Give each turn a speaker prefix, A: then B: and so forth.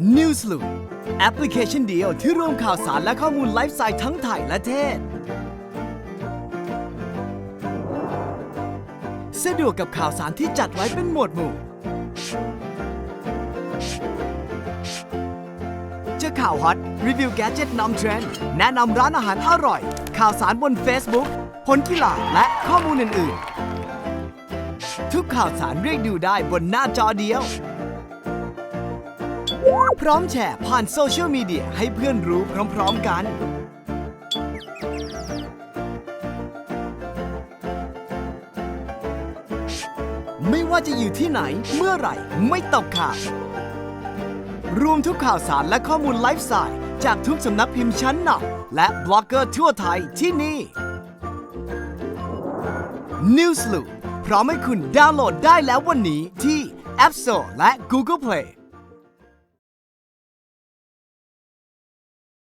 A: News Loop แอปพลิเคชันเดียวที่รวมข่าวสารและข้อมูลไลฟ์สไตล์ทั้งไทยและเทศ สะดวกกับข่าวสารที่จัดไว้เป็นหมวดหมู่เจอข่าวฮอต รีวิวแกจิตนำเทรนด์ แนะนำร้านอาหารอร่อย ข่าวสารบน Facebook ผลกีฬาและข้อมูลอื่น ๆ ทุกข่าวสารเรียกดูได้บนหน้าจอเดียว พร้อมแชร์ผ่านโซเชียลมีเดียให้เพื่อนรู้พร้อมๆกัน ไม่ว่าจะอยู่ที่ไหนเมื่อไหร่ไม่ตกข่าว รวมทุกข่าวสารและข้อมูลไลฟ์สไตล์จากทุกสำนักพิมพ์ชั้นนำและบล็อกเกอร์ทั่วไทยที่นี่ News Loop พร้อมให้คุณดาวน์โหลดได้แล้ววันนี้ที่ App Store และ Google Play